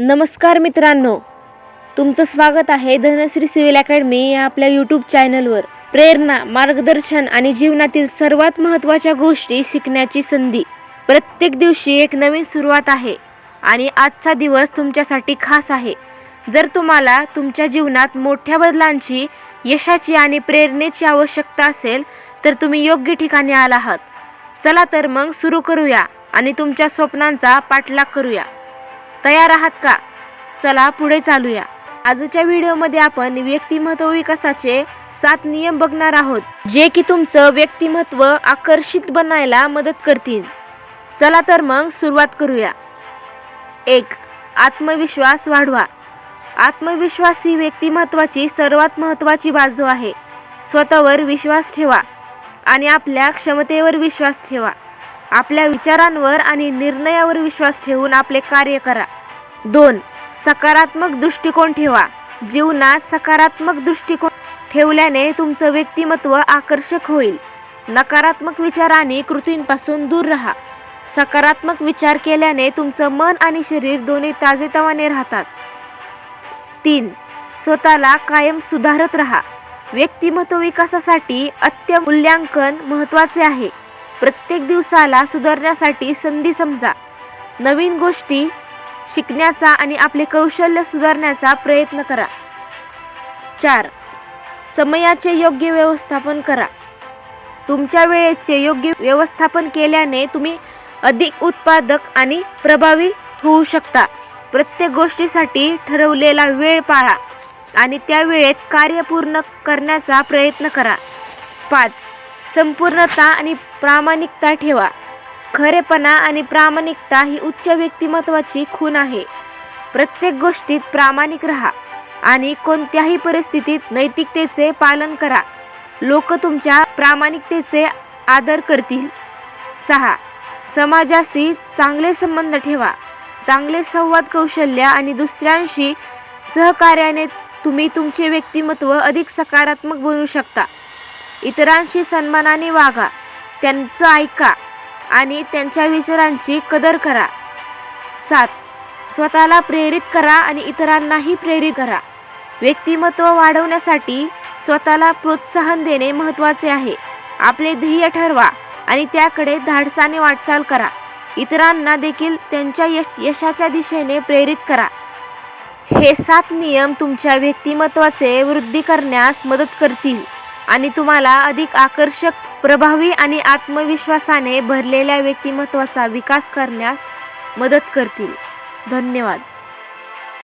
नमस्कार मित्रांनो. तुमचं स्वागत आहे धनश्री सिव्हिल अकॅडमी या आपल्या यूट्यूब चॅनलवर. प्रेरणा मार्गदर्शन आणि जीवनातील सर्वात महत्त्वाच्या गोष्टी शिकण्याची संधी. प्रत्येक दिवशी एक नवीन सुरुवात आहे आणि आजचा दिवस तुमच्यासाठी खास आहे. जर तुम्हाला तुमच्या जीवनात मोठ्या बदलांची यशाची आणि प्रेरणेची आवश्यकता असेल तर तुम्ही योग्य ठिकाणी आला आहात चला तर मग सुरू करूया आणि तुमच्या स्वप्नांचा पाठलाग करूया. तयार आहात का? चला पुढे चालूया. आजच्या व्हिडिओमध्ये आपण व्यक्तिमत्व विकासाचे सात नियम बघणार आहोत जे की तुमचं व्यक्तिमत्व आकर्षित बनायला मदत करतील. चला तर मग सुरुवात करूया. एक आत्मविश्वास वाढवा. आत्मविश्वास ही व्यक्तिमत्वाची सर्वात महत्त्वाची बाजू आहे. स्वतःवर विश्वास ठेवा आणि आपल्या क्षमतेवर विश्वास ठेवा. आपल्या विचारांवर आणि निर्णयावर विश्वास ठेवून आपले कार्य करा. दोन सकारात्मक दृष्टिकोन ठेवा. जीवनात सकारात्मक दृष्टिकोन ठेवल्याने तुमचं व्यक्तिमत्व आकर्षक होईल. नकारात्मक विचार आणि कृतींपासून दूर राहा. सकारात्मक विचार केल्याने तुमचं मन आणि शरीर दोन्ही ताजेतवाने राहतात. तीन स्वतःला कायम सुधारत राहा. व्यक्तिमत्व विकासासाठी अत्यमूल्यांकन महत्त्वाचे आहे. प्रत्येक दिवसाला सुधारण्यासाठी संधी समजा. नवीन गोष्टी शिकण्याचा आणि आपले कौशल्य सुधारण्याचा प्रयत्न करा. चार समयाचे योग्य व्यवस्थापन करा. तुमच्या वेळेचे योग्य व्यवस्थापन केल्याने तुम्ही अधिक उत्पादक आणि प्रभावी होऊ शकता. प्रत्येक गोष्टीसाठी ठरवलेला वेळ पाळा आणि त्या वेळेत कार्य पूर्ण करण्याचा प्रयत्न करा. पाच संपूर्णता आणि प्रामाणिकता ठेवा. खरेपणा आणि प्रामाणिकता ही उच्च व्यक्तिमत्वाची खूण आहे. प्रत्येक गोष्टीत प्रामाणिक राहा आणि कोणत्याही परिस्थितीत नैतिकतेचे पालन करा. लोक तुमच्या प्रामाणिकतेचे आदर करतील. सहा. समाजाशी चांगले संबंध ठेवा. चांगले संवाद कौशल्य आणि दुसऱ्यांशी सहकार्याने तुम्ही तुमचे व्यक्तिमत्व अधिक सकारात्मक बनवू शकता. इतरांशी सन्मानाने वागा त्यांचं ऐका आणि त्यांच्या विचारांची कदर करा. सात स्वतःला प्रेरित करा आणि इतरांनाही प्रेरित करा. व्यक्तिमत्व वाढवण्यासाठी स्वतःला प्रोत्साहन देणे महत्त्वाचे आहे. आपले ध्येय ठरवा आणि त्याकडे धाडसाने वाटचाल करा. इतरांना देखील त्यांच्या यश यशाच्या दिशेने प्रेरित करा. हे सात नियम तुमच्या व्यक्तिमत्वाचे वृद्धी करण्यास मदत करतील. आणि तुम्हाला अधिक आकर्षक प्रभावी आणि आत्मविश्वासाने भरलेल्या व्यक्तिमत्वाचा विकास करण्यास मदत करतील. धन्यवाद.